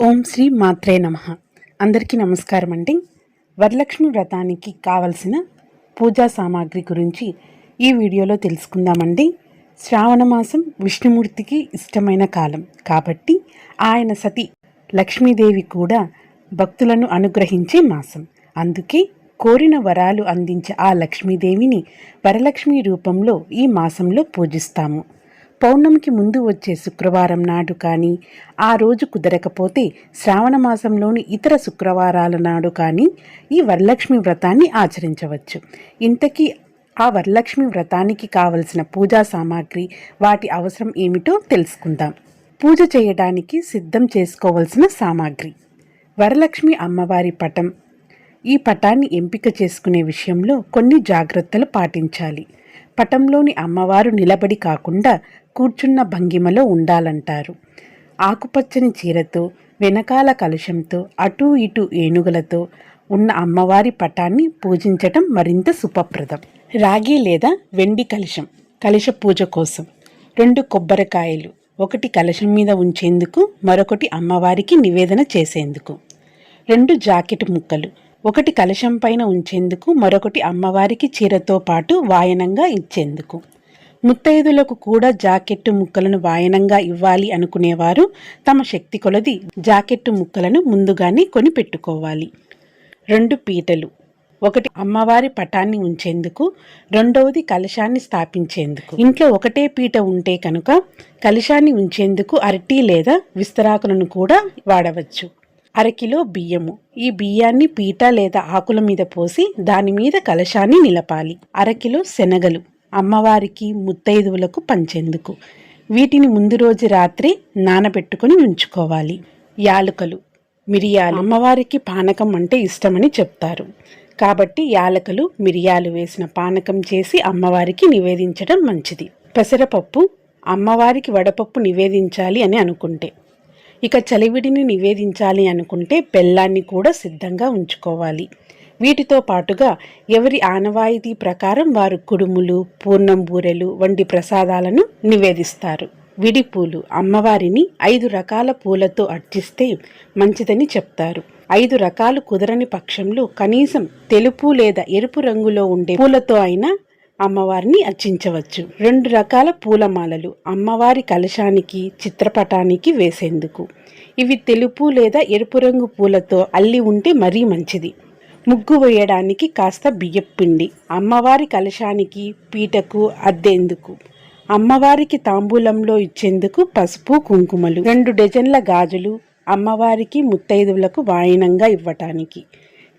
ఓం శ్రీ మాత్రే నమ. అందరికీ నమస్కారం అండి. వరలక్ష్మి వ్రతానికి కావలసిన పూజా సామాగ్రి గురించి ఈ వీడియోలో తెలుసుకుందామండి. శ్రావణ మాసం విష్ణుమూర్తికి ఇష్టమైన కాలం. కాబట్టి ఆయన సతి లక్ష్మీదేవి కూడా భక్తులను అనుగ్రహించే మాసం. అందుకే కోరిన వరాలు అందించే ఆ లక్ష్మీదేవిని వరలక్ష్మి రూపంలో ఈ మాసంలో పూజిస్తాము. పౌర్ణమికి ముందు వచ్చే శుక్రవారం నాడు కానీ ఆ రోజు కుదరకపోతే శ్రావణ మాసంలోని ఇతర శుక్రవారాల నాడు కానీ ఈ వరలక్ష్మి వ్రతాన్ని ఆచరించవచ్చు. ఇంతకీ ఆ వరలక్ష్మి వ్రతానికి కావలసిన పూజా సామాగ్రి వాటి అవసరం ఏమిటో తెలుసుకుందాం. పూజ చేయడానికి సిద్ధం చేసుకోవలసిన సామాగ్రి. వరలక్ష్మి అమ్మవారి పటం. ఈ పటాన్ని ఎంపిక చేసుకునే విషయంలో కొన్ని జాగ్రత్తలు పాటించాలి. పటంలోని అమ్మవారు నిలబడి కాకుండా కూర్చున్న భంగిమలో ఉండాలంటారు. ఆకుపచ్చని చీరతో వెనకాల కలుషంతో అటూ ఇటు ఏనుగులతో ఉన్న అమ్మవారి పటాన్ని పూజించటం మరింత సుపప్రదం. రాగి లేదా వెండి కలుషం కలశ పూజ కోసం. రెండు కొబ్బరికాయలు ఒకటి కలశం మీద ఉంచేందుకు మరొకటి అమ్మవారికి నివేదన చేసేందుకు. రెండు జాకెట్ ముక్కలు ఒకటి కలశం పైన ఉంచేందుకు మరొకటి అమ్మవారికి చీరతో పాటు వాయనంగా ఇచ్చేందుకు. ముత్తైదులకు కూడా జాకెట్టు ముక్కలను వాయనంగా ఇవ్వాలి అనుకునేవారు. తమ శక్తి కొలది జాకెట్టు ముక్కలను ముందుగానే కొని పెట్టుకోవాలి రెండు పీటలు. ఒకటి అమ్మవారి పటాన్ని ఉంచేందుకు రెండవది కలశాన్ని స్థాపించేందుకు. ఇంట్లో ఒకటే పీట ఉంటే కనుక కలశాన్ని ఉంచేందుకు అరటి లేదా విస్తరాకులను కూడా వాడవచ్చు. అరకిలో బియ్యము. ఈ బియ్యాన్ని పీట లేదా ఆకుల మీద పోసి దాని మీద కలశాన్ని నిలపాలి. అరకిలో శనగలు. అమ్మవారికి ముత్తైదువులకు పంచేందుకు. వీటిని ముందు రోజు రాత్రి నానబెట్టుకుని ఉంచుకోవాలి. యాలకలు. మిరియాలు అమ్మవారికి పానకం అంటే ఇష్టమని చెప్తారు. కాబట్టి యాలకలు మిరియాలు వేసిన పానకం చేసి అమ్మవారికి నివేదించడం మంచిది. పెసరపప్పు అమ్మవారికి వడపప్పు నివేదించాలి అని అనుకుంటే. ఇక చలివిడిని నివేదించాలి అనుకుంటే బెల్లాన్ని కూడా సిద్ధంగా ఉంచుకోవాలి. వీటితో పాటుగా ఎవరి ఆనవాయితీ ప్రకారం వారు కుడుములు పూర్ణం బూరెలు వంటి ప్రసాదాలను నివేదిస్తారు. విడిపూలు అమ్మవారిని ఐదు రకాల పూలతో అర్చిస్తే మంచిదని చెప్తారు. ఐదు రకాలు కుదరని పక్షంలో కనీసం తెలుపు లేదా ఎరుపు రంగులో ఉండే పూలతో అయినా అమ్మవారిని అర్చించవచ్చు. రెండు రకాల పూలమాలలు అమ్మవారి కలశానికి చిత్రపటానికి వేసేందుకు. ఇవి తెలుపు లేదా ఎరుపు రంగు పూలతో అల్లి ఉంటే మరీ మంచిది. ముగ్గు వేయడానికి కాస్త బియ్యపిండి. అమ్మవారి కలశానికి పీటకు అద్దెందుకు. అమ్మవారికి తాంబూలంలో ఇచ్చేందుకు పసుపు కుంకుమలు. రెండు డజన్ల గాజులు అమ్మవారికి ముత్తైదువులకు వాయనంగా ఇవ్వటానికి.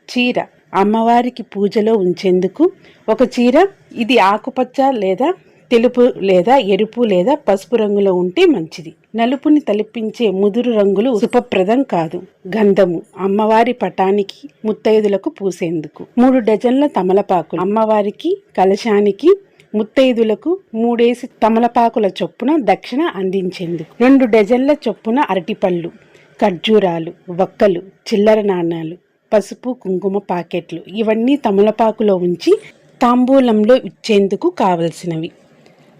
చీర అమ్మవారికి పూజలో ఉంచేందుకు ఒక చీర ఇది ఆకుపచ్చ లేదా తెలుపు లేదా ఎరుపు లేదా పసుపు రంగులో ఉంటే మంచిది. నలుపుని తలిపించే ముదురు రంగులు శుభప్రదం కాదు. గంధము అమ్మవారి పటానికి ముత్తైదులకు పూసేందుకు. మూడు డజన్ల తమలపాకులు అమ్మవారికి కలశానికి ముత్తైదులకు మూడేసి తమలపాకుల చొప్పున దక్షిణ అందించేందుకు. రెండు డజన్ల చొప్పున అరటిపళ్ళు ఖర్జూరాలు వక్కలు చిల్లర నాణాలు పసుపు కుంకుమ పాకెట్లు ఇవన్నీ తమలపాకులో ఉంచి తాంబూలంలో ఇచ్చేందుకు కావలసినవి.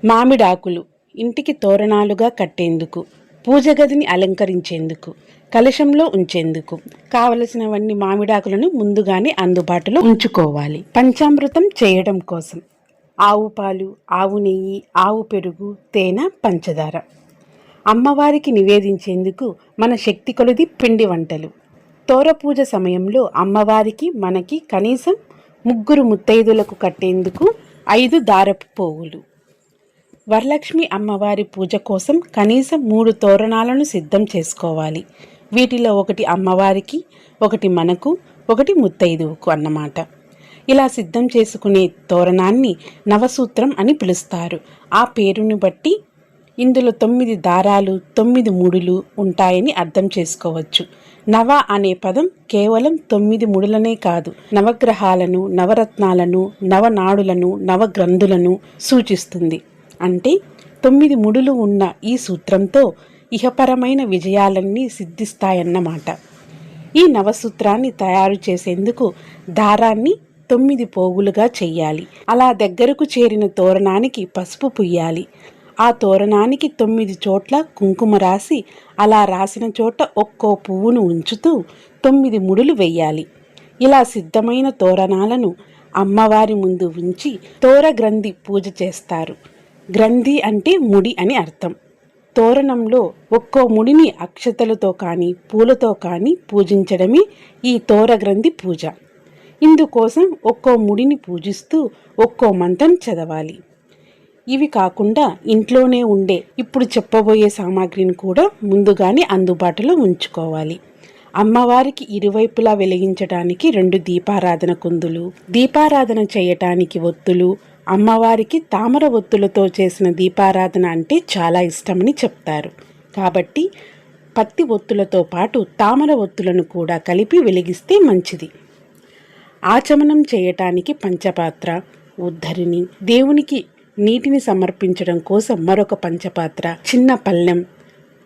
మామిడాకులు ఇంటికి తోరణాలుగా కట్టేందుకు పూజ గదిని అలంకరించేందుకు కలశంలో ఉంచేందుకు కావలసినవన్నీ మామిడాకులను ముందుగానే అందుబాటులో ఉంచుకోవాలి. పంచామృతం చేయడం కోసం ఆవు పాలు ఆవు నెయ్యి ఆవు పెరుగు తేనె పంచదార అమ్మవారికి నివేదించేందుకు మన శక్తి కొలది పిండి వంటలు. తోర పూజ సమయంలో అమ్మవారికి మనకి కనీసం ముగ్గురు ముత్తైదులకు కట్టేందుకు ఐదు దారపు పోగులు వరలక్ష్మి అమ్మవారి పూజ కోసం కనీసం మూడు తోరణాలను సిద్ధం చేసుకోవాలి. వీటిలో ఒకటి అమ్మవారికి ఒకటి మనకు ఒకటి ముత్తైదువుకు అన్నమాట. ఇలా సిద్ధం చేసుకునే తోరణాన్ని నవసూత్రం అని పిలుస్తారు. ఆ పేరుని బట్టి ఇందులో తొమ్మిది దారాలు తొమ్మిది ముడులు ఉంటాయని అర్థం చేసుకోవచ్చు. నవ అనే పదం కేవలం తొమ్మిది ముడులనే కాదు. నవగ్రహాలను నవరత్నాలను నవనాడులను నవగ్రంథులను సూచిస్తుంది. అంటే తొమ్మిది ముడులు ఉన్న ఈ సూత్రంతో ఇహపరమైన విజయాలన్నీ సిద్ధిస్తాయన్నమాట. ఈ నవసూత్రాన్ని తయారు చేసేందుకు దారాన్ని తొమ్మిది పోగులుగా చెయ్యాలి. అలా దగ్గరకు చేరిన తోరణానికి పసుపు పుయ్యాలి. ఆ తోరణానికి తొమ్మిది చోట్ల కుంకుమ రాసి అలా రాసిన చోట ఒక్కో పువ్వును ఉంచుతూ తొమ్మిది ముడులు వెయ్యాలి. ఇలా సిద్ధమైన తోరణాలను అమ్మవారి ముందు ఉంచి తోర గ్రంథి పూజ చేస్తారు. గ్రంథి అంటే ముడి అని అర్థం. తోరణంలో ఒక్కో ముడిని అక్షతలతో కానీ పూలతో కానీ పూజించడమే ఈ తోర గ్రంథి పూజ. ఇందుకోసం ఒక్కో ముడిని పూజిస్తూ ఒక్కో మంత్రం చదవాలి. ఇవి కాకుండా ఇంట్లోనే ఉండే ఇప్పుడు చెప్పబోయే సామాగ్రిని కూడా ముందుగానే అందుబాటులో ఉంచుకోవాలి. అమ్మవారికి ఇరువైపులా వెలిగించడానికి రెండు దీపారాధన కుందులు దీపారాధన చేయటానికి ఒత్తులు అమ్మవారికి తామర ఒత్తులతో చేసిన దీపారాధన అంటే చాలా ఇష్టమని చెప్తారు. కాబట్టి పత్తి ఒత్తులతో పాటు తామర ఒత్తులను కూడా కలిపి వెలిగిస్తే మంచిది. ఆచమనం చేయటానికి పంచపాత్ర ఉద్ధరిణి దేవునికి నీటిని సమర్పించడం కోసం మరొక పంచపాత్ర చిన్న పల్లెం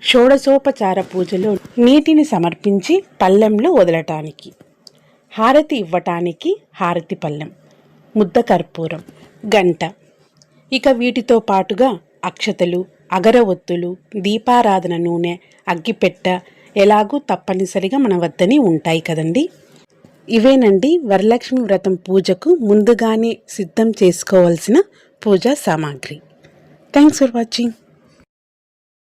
షోడశోపచార పూజలో నీటిని సమర్పించి పల్లెంలో వదలటానికి హారతి ఇవ్వటానికి హారతి పల్లెం ముద్ద కర్పూరం గంట. ఇక వీటితో పాటుగా అక్షతలు అగరవత్తులు దీపారాధన నూనె అగ్గిపెట్ట ఎలాగూ తప్పనిసరిగా మన వద్దనే ఉంటాయి కదండి? ఇవేనండి వరలక్ష్మి వ్రతం పూజకు ముందుగానే సిద్ధం చేసుకోవాల్సిన పూజా సామాగ్రి. Thanks for watching